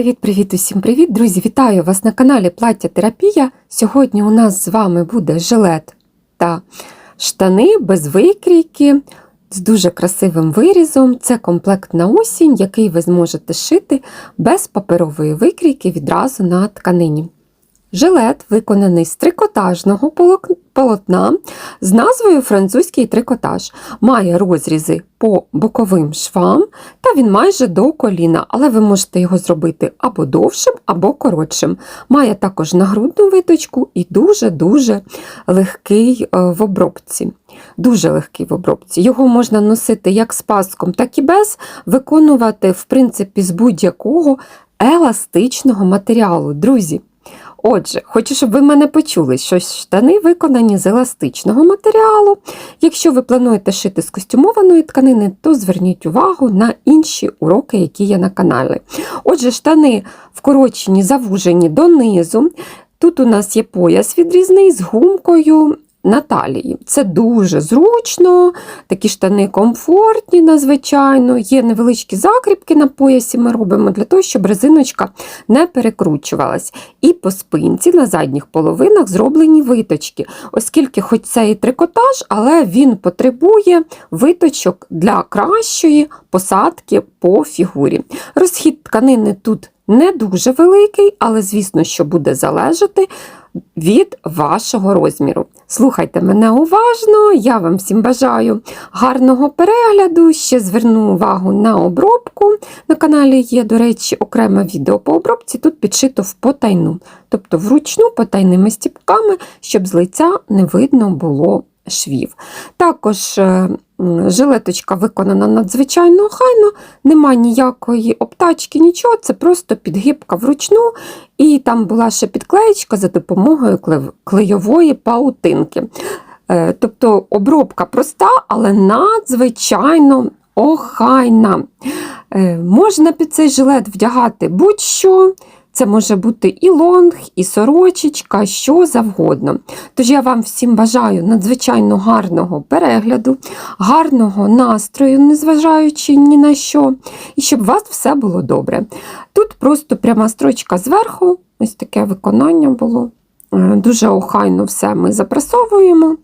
Привіт-привіт усім привіт, друзі! Вітаю вас на каналі Плаття Терапія. Сьогодні у нас з вами буде жилет та штани без викрійки з дуже красивим вирізом. Це комплект на осінь, який ви зможете шити без паперової викрійки відразу на тканині. Жилет виконаний з трикотажного полотна з назвою французький трикотаж. Має розрізи по боковим швам та він майже до коліна, але ви можете його зробити або довшим, або коротшим. Має також нагрудну виточку і дуже-дуже легкий е, в обробці. Дуже легкий в обробці. Його можна носити як з паском, так і без, виконувати, в принципі, з будь-якого еластичного матеріалу. Друзі, Отже, хочу, щоб ви мене почули, що штани виконані з еластичного матеріалу. Якщо ви плануєте шити з костюмованої тканини, то зверніть увагу на інші уроки, які є на каналі. Отже, штани вкорочені, завужені донизу. Тут у нас є пояс відрізний з гумкою на талії. Це дуже зручно, такі штани комфортні, надзвичайно. Є невеличкі закріпки на поясі. Ми робимо для того, щоб резиночка не перекручувалась. І по спинці на задніх половинах зроблені виточки, оскільки, хоч це і трикотаж, але він потребує виточок для кращої посадки по фігурі. Розхід тканини тут не дуже великий, але, звісно, що буде залежати від вашого розміру. Слухайте мене уважно, я вам всім бажаю гарного перегляду. Ще зверну увагу на обробку. На каналі є, до речі, окреме відео по обробці. Тут підшито в потайну, тобто вручну потайними стіпками, щоб з лиця не видно було швів. Також е, жилеточка виконана надзвичайно охайно, нема ніякої обтачки, нічого, це просто підгибка вручну, і там була ще підклеєчка за допомогою клейової паутинки. Е, Тобто обробка проста, але надзвичайно охайна. Е, Можна під цей жилет вдягати будь-що. Це може бути і лонг, і сорочечка, що завгодно. Тож я вам всім бажаю надзвичайно гарного перегляду, гарного настрою, незважаючи ні на що, і щоб у вас все було добре. Тут просто пряма строчка зверху, ось таке виконання було. Е, Дуже охайно все ми запрасовуємо.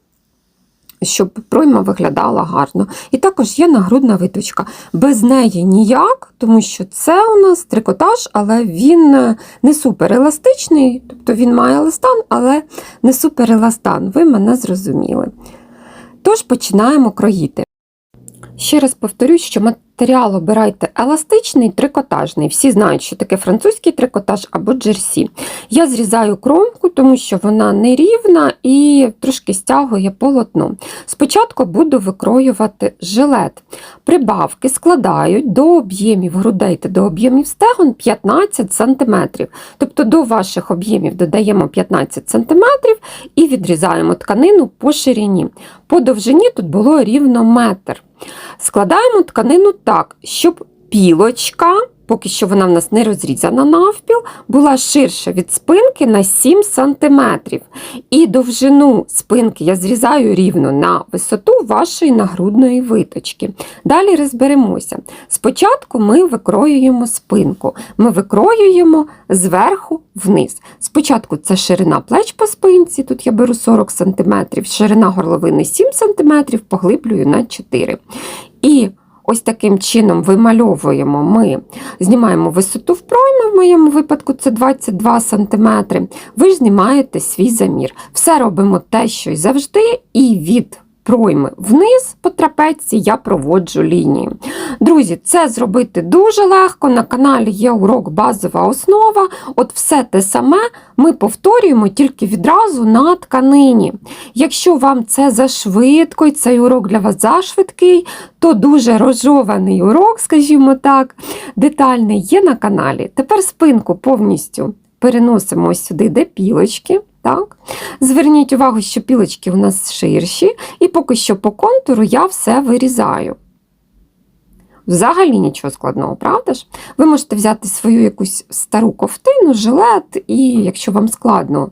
Щоб пройма виглядала гарно. І також є нагрудна виточка. Без неї ніяк, тому що це у нас трикотаж, але він е, не супереластичний, тобто він має еластан, але не супереластан. Ви мене зрозуміли. Тож починаємо кроїти. Ще раз повторюсь, що матеріал обирайте еластичний, трикотажний. Всі знають, що таке французький трикотаж або джерсі. Я зрізаю кромку, тому що вона нерівна і трошки стягує полотно. Спочатку буду викроювати жилет. Прибавки складають до об'ємів грудей та до об'ємів стегон 15 см. Тобто до ваших об'ємів додаємо 15 см і відрізаємо тканину по ширині. По довжині тут було рівно метр. Складаємо тканину так, щоб пілочка, поки що вона в нас не розрізана навпіл, була ширша від спинки на 7 см. І довжину спинки я зрізаю рівно на висоту вашої нагрудної виточки. Далі розберемося. Спочатку ми викроюємо спинку. Ми викроюємо зверху вниз. Спочатку це ширина плеч по спинці, тут я беру 40 см, ширина горловини 7 см, поглиблюю на 4 І ось таким чином вимальовуємо ми, знімаємо висоту в пройми, в моєму випадку це 22 см. Ви ж знімаєте свій замір. Все робимо те, що й завжди, і від пройми вниз по трапеції я проводжу лінію. Друзі, це зробити дуже легко. На каналі є урок базова основа. От все те саме ми повторюємо тільки відразу на тканині. Якщо вам це зашвидко і цей урок для вас зашвидкий, то дуже розжований урок, скажімо так, детальний є на каналі. Тепер спинку повністю переносимо сюди, де пілочки. Так? Зверніть увагу, що пілочки у нас ширші, і поки що по контуру я все вирізаю. Взагалі нічого складного, правда ж? Ви можете взяти свою якусь стару ковтину, жилет, і якщо вам складно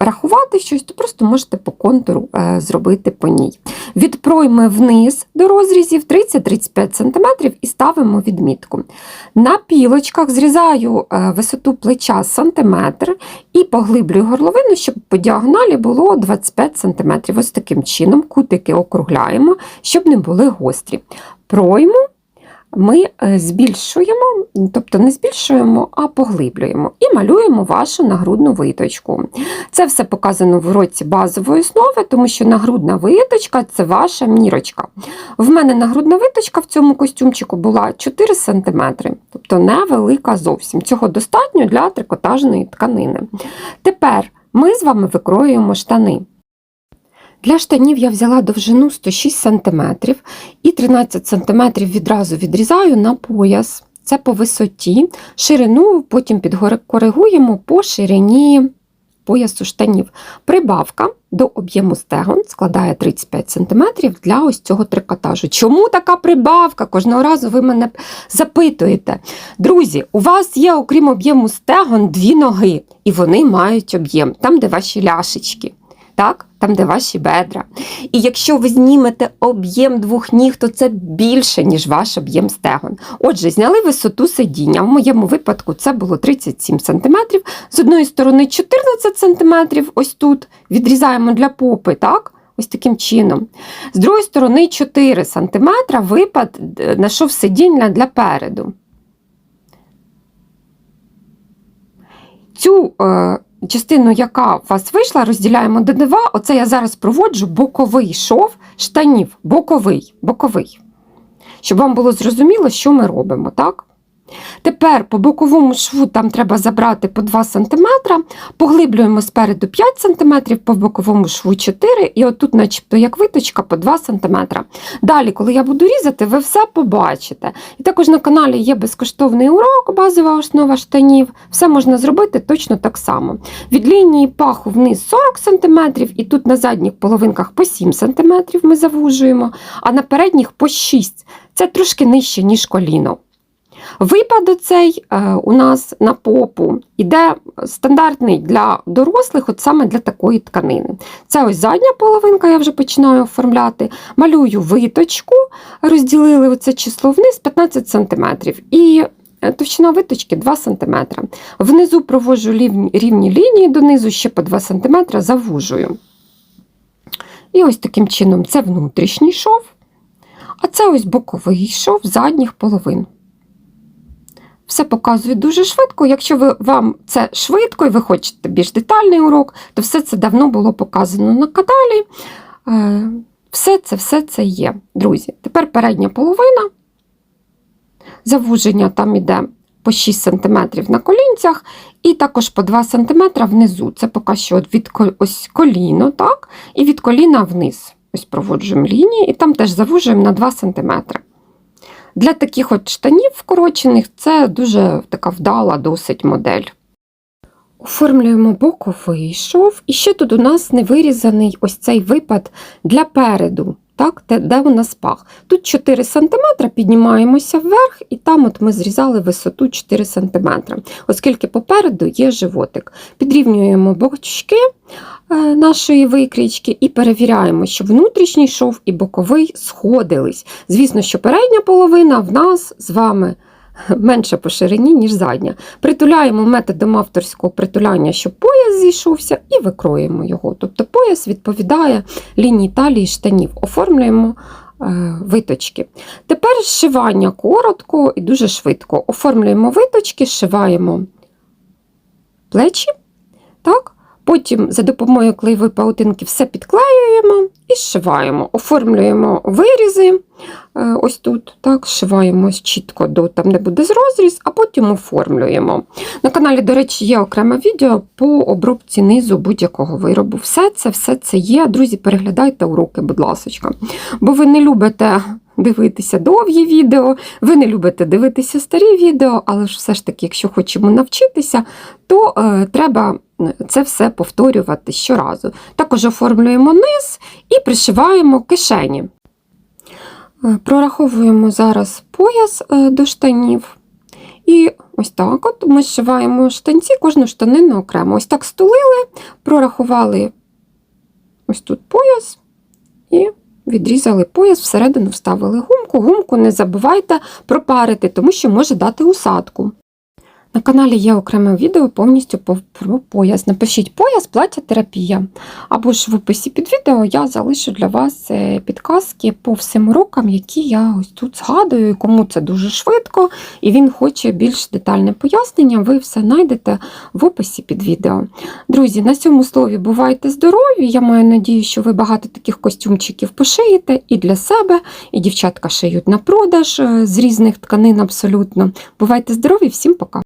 рахувати щось, то просто можете по контуру е, зробити по ній. Від пройми вниз до розрізів 30-35 см і ставимо відмітку. На пілочках зрізаю е, висоту плеча сантиметр і поглиблюю горловину, щоб по діагоналі було 25 см. Ось таким чином кутики округляємо, щоб не були гострі. Пройму ми е, збільшуємо, тобто не збільшуємо, а поглиблюємо і малюємо вашу нагрудну виточку. Це все показано в уроці базової основи, тому що нагрудна виточка це ваша мірочка. В мене нагрудна виточка в цьому костюмчику була 4 см, тобто невелика зовсім. Цього достатньо для трикотажної тканини. Тепер ми з вами викроюємо штани. Для штанів я взяла довжину 106 см і 13 см відразу відрізаю на пояс. Це по висоті. Ширину потім підкоригуємо по ширині поясу штанів. Прибавка до об'єму стегон складає 35 см для ось цього трикотажу. Чому така прибавка? Кожного разу ви мене запитуєте. Друзі, у вас є, окрім об'єму стегон, дві ноги, і вони мають об'єм, там, де ваші ляшечки так? Там, де ваші бедра. І якщо ви знімете об'єм двох ніг, то це більше, ніж ваш об'єм стегон. Отже, зняли висоту сидіння. В моєму випадку це було 37 см. З одної сторони 14 см, ось тут відрізаємо для попи, так? Ось таким чином. З другої сторони 4 см випад знайшов сидіння для переду. Цю е, частину, яка у вас вийшла, розділяємо до два. Оце я зараз проводжу боковий шов штанів. Боковий, боковий. Щоб вам було зрозуміло, що ми робимо, так? Тепер по боковому шву там треба забрати по 2 см, поглиблюємо спереду 5 см, по боковому шву 4 і отут, начебто, як виточка, по 2 см. Далі, коли я буду різати, ви все побачите. І також на каналі є безкоштовний урок, базова основа штанів. Все можна зробити точно так само. Від лінії паху вниз 40 см, і тут на задніх половинках по 7 см ми завужуємо, а на передніх по 6 см. Це трошки нижче, ніж коліно. Випад оцей е, у нас на попу іде стандартний для дорослих, от саме для такої тканини. Це ось задня половинка, я вже починаю оформляти. Малюю виточку, розділили оце число вниз 15 см. І е, товщина виточки 2 см. Внизу проводжу рівні, рівні лінії донизу, ще по 2 см завужую. І ось таким чином це внутрішній шов, а це ось боковий шов задніх половин. Все показую дуже швидко. Якщо ви, вам це швидко і ви хочете більш детальний урок, то все це давно було показано на каналі. Е, все це все це є. Друзі, тепер передня половина. Завуження там іде по 6 см на колінцях, і також по 2 см внизу. Це поки що від ось коліно, так? і від коліна вниз. Ось проводжуємо лінії, і там теж завужуємо на 2 см. Для таких от штанів вкорочених це дуже така вдала досить модель. Оформлюємо боковий шов, і ще тут у нас не вирізаний ось цей випад для переду, так, де у нас пах. Тут 4 см, піднімаємося вверх, і там от ми зрізали висоту 4 см, оскільки попереду є животик. Підрівнюємо бочки е, нашої викрічки і перевіряємо, щоб внутрішній шов і боковий сходились. Звісно, що передня половина в нас з вами менша по ширині, ніж задня. Притуляємо методом авторського притуляння, щоб пояс зійшовся, і викроїмо його. Тобто пояс відповідає лінії талії штанів. Оформлюємо е, виточки. Тепер зшивання коротко і дуже швидко. Оформлюємо виточки, зшиваємо плечі. так? Потім за допомогою клеєвої паутинки все підклеюємо і зшиваємо. Оформлюємо вирізи е, ось тут, так, зшиваємо чітко до там, де буде розріз, а потім оформлюємо. На каналі, до речі, є окреме відео по обробці низу будь-якого виробу. Все це все це є. Друзі, переглядайте уроки, будь ласка. Бо ви не любите. Дивитися довгі відео, ви не любите дивитися старі відео, але ж все ж таки, якщо хочемо навчитися, то е, треба це все повторювати щоразу. Також оформлюємо низ і пришиваємо кишені. Е, прораховуємо зараз пояс е, до штанів і Ось так от ми зшиваємо штанці, кожну штанину окремо. Ось так стулили, прорахували ось тут пояс і відрізали пояс, всередину вставили гумку. Гумку не забувайте пропарити, тому що може дати усадку. На каналі є окреме відео повністю про пояс. Напишіть пояс, плаття терапія. Або ж в описі під відео я залишу для вас е, підказки по всім урокам, які я ось тут згадую, кому це дуже швидко, і він хоче більш детальне пояснення. Ви все знайдете в описі під відео. Друзі, на цьому слові бувайте здорові. Я маю надію, що ви багато таких костюмчиків пошиєте і для себе, і дівчатка шиють на продаж е, з різних тканин абсолютно. Бувайте здорові, всім пока!